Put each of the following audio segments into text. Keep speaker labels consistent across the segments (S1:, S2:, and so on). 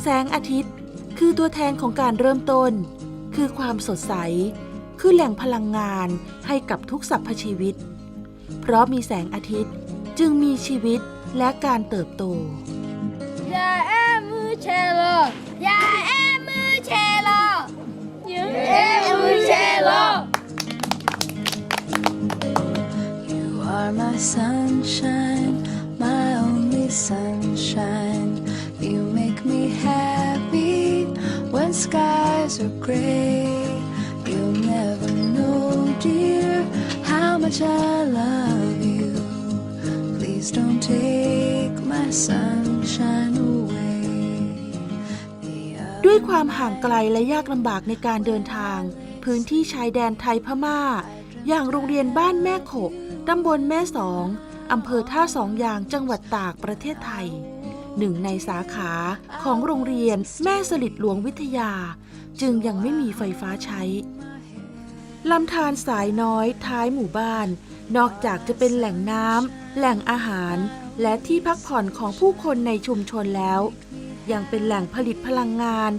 S1: แสงอาทิตย์ คือตัวแทนของการเริ่มต้น คือความสดใส คือแหล่งพลังงานให้กับทุกสรรพชีวิต เพราะมีแสงอาทิตย์จึงมีชีวิตและการเติบโต
S2: Yeah, I'm sunshine. You make me happy when skies are gray. You'll never know, dear, how much I love you. Please don't take my sunshine away.
S1: ด้วยความห่างไกลและยากลำบากในการเดินทาง พื้นที่ชายแดนไทยพม่า อย่างโรงเรียนบ้านแม่โขกตำบลแม่สอง อำเภอท่าสองยางจังหวัดตากประเทศไทย หนึ่งในสาขาของโรงเรียนแม่สลิดหลวงวิทยา จึงยังไม่มีไฟฟ้าใช้ลำธารสายน้อยท้ายหมู่บ้าน นอกจากจะเป็นแหล่งน้ำแหล่งอาหาร และที่พักผ่อนของผู้คนในชุมชนแล้ว ยังเป็นแหล่งผลิตพลังงาน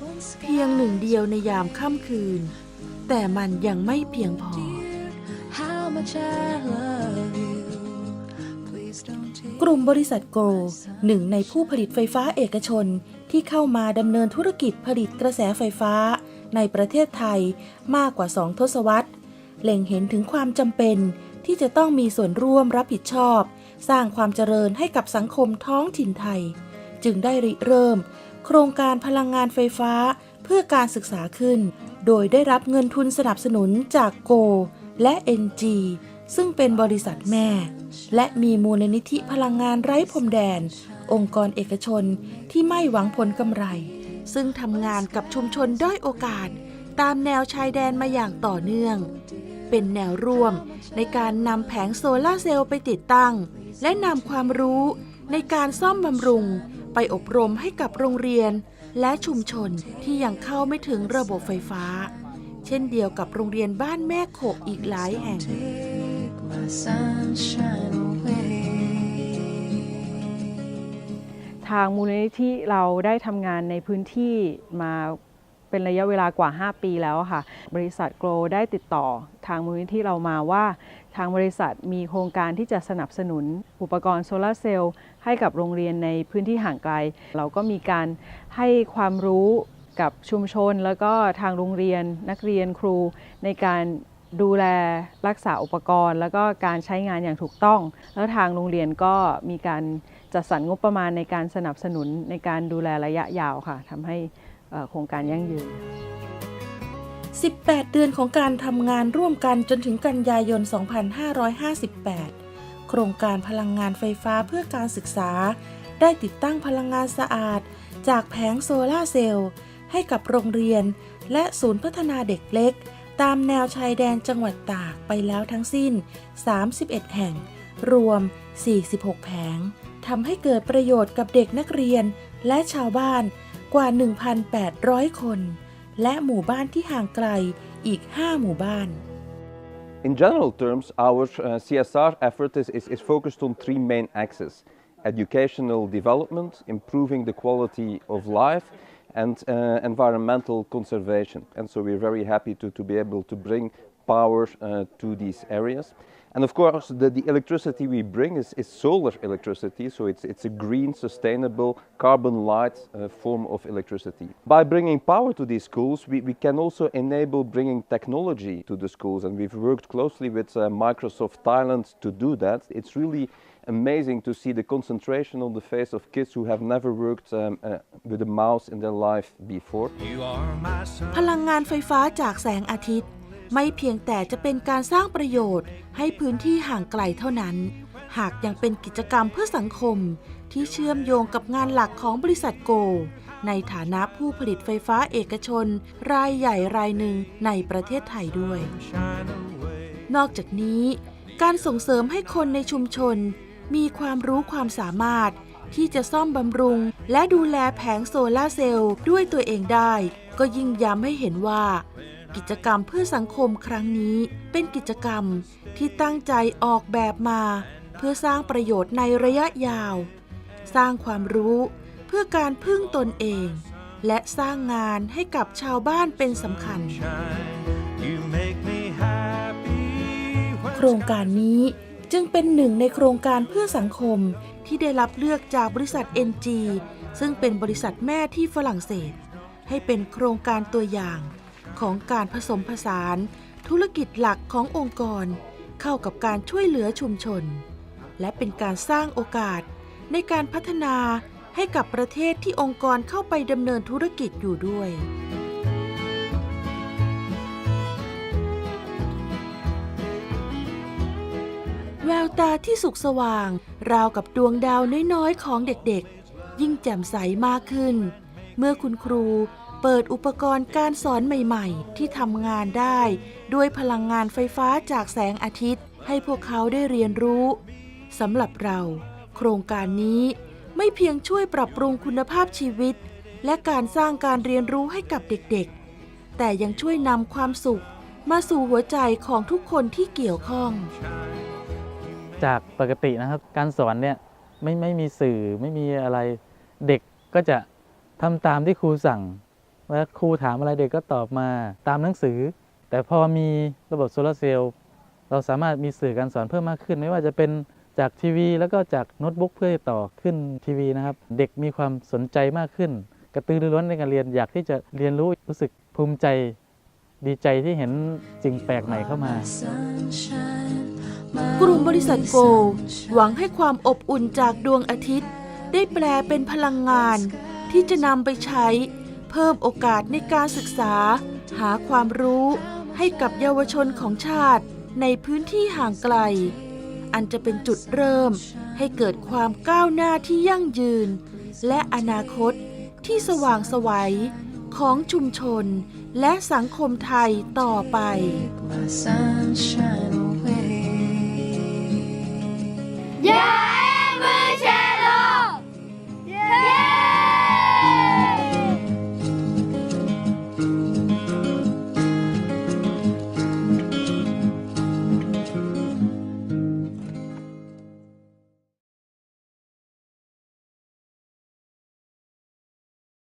S1: เพียงหนึ่งเดียวในยามค่ำคืน แต่มันยังไม่เพียงพอ
S2: how much I love
S1: กลุ่มบริษัทโกลหนึ่งในผู้ผลิตไฟฟ้าเอกชนที่เข้ามาดำเนินธุรกิจผลิตกระแสไฟฟ้าในประเทศไทยมากกว่าสองทศวรรษ เล็งเห็นถึงความจำเป็นที่จะต้องมีส่วนร่วมรับผิดชอบ สร้างความเจริญให้กับสังคมท้องถิ่นไทย จึงได้ริเริ่ม โครงการพลังงานไฟฟ้าเพื่อการศึกษาขึ้น โดยได้รับเงินทุนสนับสนุนจากโก และ NG ซึ่งเป็นบริษัทแม่ และมีมูลนิธิพลังงานไร้พรมแดน องค์กรเอกชนที่ไม่หวังผลกำไร ซึ่งทำงานกับชุมชนด้อยโอกาส ตามแนวชายแดนมาอย่างต่อเนื่อง เป็นแนวร่วมในการนำแผงโซลาร์เซลล์ไปติดตั้ง และนำความรู้ในการซ่อมบำรุง ไปอบรมให้กับโรงเรียน และชุมชนที่ยังเข้าไม่ถึงระบบไฟฟ้า เช่นเดียวกับโรงเรียนบ้านแม่โขกอีกหลายแห่ง
S3: ทางมูลนิธิเราได้ทำงานในพื้นที่มาเป็นระยะเวลากว่า 5 ปีแล้วค่ะ บริษัทโกลได้ติดต่อ ทางมูลนิธิเรามาว่า ทางบริษัทมีโครงการที่จะสนับสนุนอุปกรณ์โซลาร์เซลล์ให้กับโรงเรียนในพื้นที่ห่างไกล เราก็มีการให้ความรู้กับชุมชนแล้วก็ทางโรงเรียนนักเรียนครูในการ ดูแลรักษาอุปกรณ์ แล้วก็การใช้งานอย่างถูกต้อง แล้วทางโรงเรียนก็มีการจัดสรรงบประมาณในการสนับสนุนในการดูแลระยะยาวค่ะทำให้โครงการยั่งยืน
S1: 18 เดือนของการทำงานร่วมกันจนถึงกันยายน 2558 โครงการพลังงานไฟฟ้าเพื่อการศึกษา ได้ติดตั้งพลังงานสะอาด จากแผงโซลาร์เซลล์ให้กับโรงเรียน และศูนย์พัฒนาเด็กเล็ก ตามแนวชายแดนจังหวัดตากไปแล้วทั้งสิ้น 31 แห่ง รวม 46 แผงทำให้เกิดประโยชน์กับเด็กนักเรียนและชาวบ้านกว่า 1,800 คน และหมู่บ้านที่ห่างไกลอีก 5 หมู่บ้าน
S4: In general terms, our uh, CSR effort is, is, is focused on three main axes educational development, improving the quality of life, and uh, environmental conservation. And so we're very happy to, to be able to bring power uh, to these areas. And of course, the, the electricity we bring is, is solar electricity, so it's, it's a green, sustainable, carbon light uh, form of electricity. By bringing power to these schools, we, we can also enable bringing technology to the schools, and we've worked closely with uh, Microsoft Thailand to do that. It's really amazing to see the concentration on the face of kids who have never worked um, uh, with a mouse in their life before.
S1: พลังงานไฟฟ้าจากแสงอาทิตย์ ไม่เพียงแต่จะเป็นการสร้างประโยชน์ ให้พื้นที่ห่างไกลเท่านั้น หากยังเป็นกิจกรรมเพื่อสังคม ที่เชื่อมโยงกับงานหลักของบริษัทโก ในฐานะผู้ผลิตไฟฟ้าเอกชน รายใหญ่รายหนึ่งในประเทศไทยด้วย นอกจากนี้ การส่งเสริมให้คนในชุมชน มีความรู้ความสามารถที่จะซ่อมบำรุง และดูแลแผงโซลาร์เซลล์ด้วยตัวเองได้ ก็ยิ่งย้ำให้เห็นว่า กิจกรรมเพื่อสังคมครั้งนี้ เป็นกิจกรรมที่ตั้งใจออกแบบมา เพื่อสร้างประโยชน์ในระยะยาว สร้างความรู้เพื่อการพึ่งตนเอง และสร้างงานให้กับชาวบ้านเป็นสำคัญ โครงการนี้จึงเป็นหนึ่งในโครงการเพื่อสังคมที่ได้รับเลือกจากบริษัท NG ซึ่งเป็นบริษัทแม่ที่ฝรั่งเศส ให้เป็นโครงการตัวอย่าง ของการผสมผสาน ธุรกิจหลักขององค์กร เข้ากับการช่วยเหลือชุมชน และเป็นการสร้างโอกาสในการพัฒนาให้กับประเทศที่องค์กรเข้าไปดำเนินธุรกิจอยู่ด้วย แววตาที่สุขสว่าง ราวกับดวงดาวน้อยๆ ของเด็กๆ ยิ่งแจ่มใสมากขึ้น เมื่อคุณครู เปิดอุปกรณ์การสอนใหม่ๆ ที่ทำงานได้ ด้วยพลังงานไฟฟ้าจากแสงอาทิตย์ ให้พวกเขาได้เรียนรู้สำหรับเรา โครงการนี้ไม่เพียงช่วยปรับปรุงคุณภาพชีวิต และการสร้างการเรียนรู้ให้กับเด็กๆ แต่ยังช่วยนำความสุขมาสู่หัวใจของทุกคนที่เกี่ยวข้อง
S5: จากปกตินะครับ การสอนเนี่ยไม่ไม่มีสื่อไม่มีอะไร เด็กก็จะทำตามที่ครูสั่ง แล้วครูถามอะไรเด็กก็ตอบมาตามหนังสือ แต่พอมีระบบโซลาร์เซลล์เราสามารถมีสื่อการสอนเพิ่มมากขึ้น ไม่ว่าจะเป็นจากทีวี แล้วก็จากโน้ตบุ๊กเพื่อต่อขึ้นทีวีนะครับ เด็กมีความสนใจมากขึ้น กระตือรือร้นในการเรียนอยากที่จะเรียนรู้รู้สึกภูมิใจดีใจที่เห็นสิ่งแปลกใหม่เข้ามา
S1: กลุ่มบริษัทโก หวังให้ความอบอุ่นจากดวงอาทิตย์ ได้แปลเป็นพลังงานที่จะนำไปใช้ เพิ่มโอกาสในการศึกษา หาความรู้ให้กับเยาวชนของชาติในพื้นที่ห่างไกล อันจะเป็นจุดเริ่มให้เกิดความก้าวหน้าที่ยั่งยืน และอนาคตที่สว่างสวัยของชุมชนและสังคมไทยต่อไป
S2: Yeah!